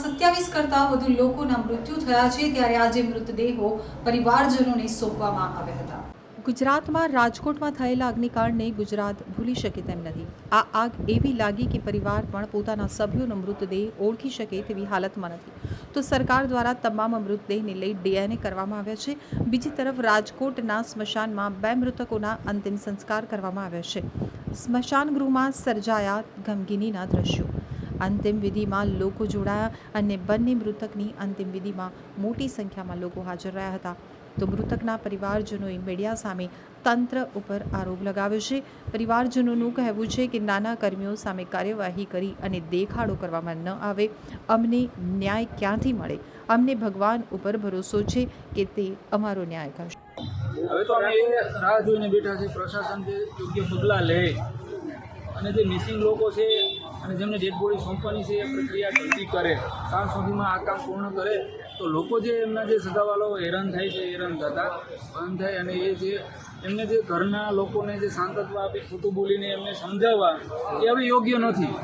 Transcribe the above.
સત્યાવીસ કરતાં વધુ લોકોના મૃત્યુ થયા છે ત્યારે આજે મૃતદેહો પરિવારજનોને સોંપવામાં આવ્યા હતા. ગુજરાતમાં રાજકોટમાં થયેલા અગ્નિકાંડને ગુજરાત ભૂલી શકે તેમ નથી. આ આગ એવી લાગી કે પરિવાર પણ પોતાના સભ્યોનો મૃતદેહ ઓળખી શકે તેવી હાલતમાં નથી. તો સરકાર દ્વારા તમામ મૃતદેહને લઈ ડીએનએ કરવામાં આવ્યા છે. બીજી તરફ રાજકોટના સ્મશાનમાં બે મૃતકોના અંતિમ સંસ્કાર કરવામાં આવ્યા છે. સ્મશાન ગૃહમાં સર્જાયા ગમગીનીના દ્રશ્યો. અંતિમ વિધિમાં લોકો જોડાયા અને બંને મૃતકની અંતિમ વિધિમાં મોટી સંખ્યામાં લોકો હાજર રહ્યા હતા. તો મૃતકના પરિવારજનોએ મીડિયા સામે તંત્ર ઉપર આરોપ લગાવ્યો છે. પરિવારજનોનું કહેવું છે કે નાના કર્મીઓ સામે કાર્યવાહી કરી અને દેખાડો કરવામાં ન આવે. અમને ન્યાય ક્યાંથી મળે? અમને ભગવાન ઉપર ભરોસો છે કે તે અમારો ન્યાય કરશે? હવે તો અમે રાહ જોઈને બેઠા છે પ્રશાસન જે યોગ્ય પગલાં લે અને જે મિસિંગ લોકો છે અને જેમને ડેડ બોડી સોંપવાની છે એ પ્રક્રિયા જલ્દી કરે, સાંજ સુધીમાં આ કામ પૂર્ણ કરે, તો લોકો જે એમના જે સગાવાલો હેરાન થાય છે, હેરાન થતા બંધ થાય અને એ જે એમને જે ઘરના લોકોને જે શાંતત્વ આપી ખોટું બોલીને એમને સમજાવવા, એ હવે યોગ્ય નથી.